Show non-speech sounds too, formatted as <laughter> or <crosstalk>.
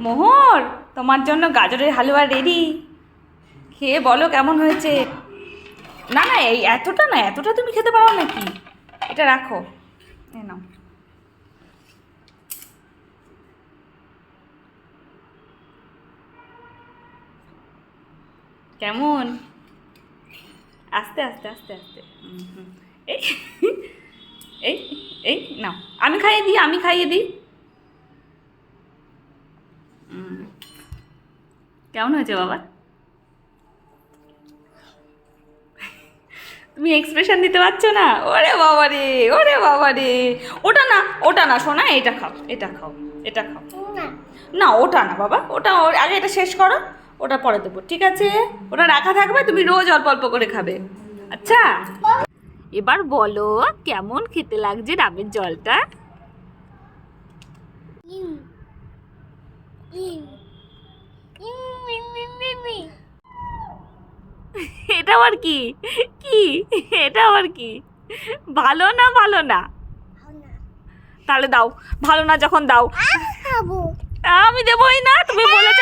মোহর, তোমার জন্য গাজরের হালুয়া রেডি খেয়ে বলো কেমন হয়েছে। না না, এই এতটা না, এতটা তুমি খেতে পারো নাকি? এটা রাখো। এ নাও। কেমন? আস্তে আস্তে আস্তে আস্তে। এই এই এই, নাও। আমি খাইয়ে দিই, আমি খাইয়ে দিই। কেমন হয়েছে বাবা? তুমি এক্সপ্রেশন দিতে পারছ না? ওরে বাবা রে ওরে বাবা রে। ওটা না ওটা না শোনা এটা খাও এটা খাও এটা খাও। না। ওটা না বাবা ওটা আগে এটা শেষ করো ওটা পরে দেবো ঠিক আছে? ওটা রাখা থাকবে তুমি রোজ অল্প অল্প করে খাবে। আচ্ছা? এবার বলো কেমন খেতে লাগছে ডাবের জলটা? <laughs> এটা আবার কি? কি? এটা আবার কি? ভালো না ভালো না? তাহলে দাও ভালো না যখন দাও। আমি দেবোই না তুমি বলেছ